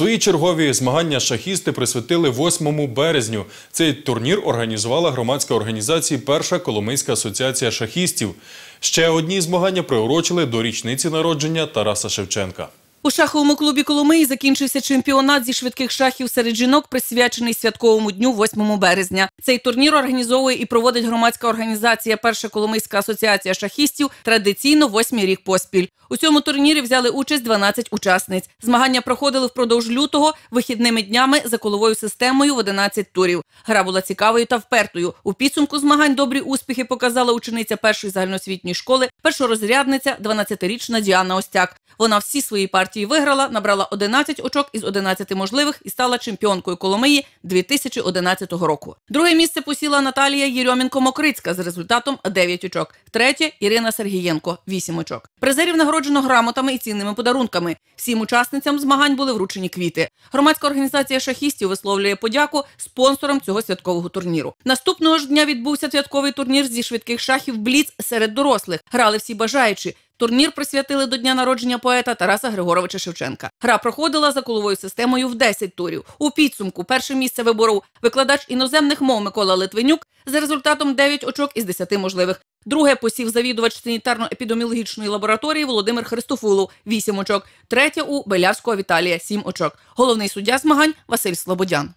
Свої чергові змагання шахісти присвятили 8 березню. Цей турнір організувала громадська організація Перша Коломийська асоціація шахістів. Ще одні змагання приурочили до річниці народження Тараса Шевченка. У шаховому клубі Коломиї закінчився чемпіонат зі швидких шахів серед жінок, присвячений святковому дню 8 березня. Цей турнір організовує і проводить громадська організація Перша Коломийська асоціація шахістів традиційно восьмий рік поспіль. У цьому турнірі взяли участь 12 учасниць. Змагання проходили впродовж лютого вихідними днями за коловою системою в 11 турів. Гра була цікавою та впертою. У підсумку змагань добрі успіхи показала учениця першої загальноосвітньої школи, першорозрядниця, 12-річна Діана Остяк. Вона всі свої партії виграла, набрала 11 очок із 11 можливих і стала чемпіонкою Коломиї 2011 року. Друге місце посіла Наталія Єрьомінко-Мокрицька з результатом 9 очок. Третє Ірина Сергієнко 8 очок. Призерів нагороджено грамотами і цінними подарунками. Всім учасницям змагань були вручені квіти. Громадська організація шахістів висловлює подяку спонсорам цього святкового турніру. Наступного ж дня відбувся святковий турнір зі швидких шахів Бліц серед дорослих. Грали всі бажаючі. Турнір присвятили до дня народження поета Тараса Григоровича Шевченка. Гра проходила за коловою системою в 10 турів. У підсумку перше місце виборов викладач іноземних мов Микола Литвинюк за результатом 9 очок із 10 можливих. Друге посів завідувач санітарно-епідеміологічної лабораторії Володимир Христофулов 8 очок. Третє у Белявського Віталія 7 очок. Головний суддя змагань Василь Слободян.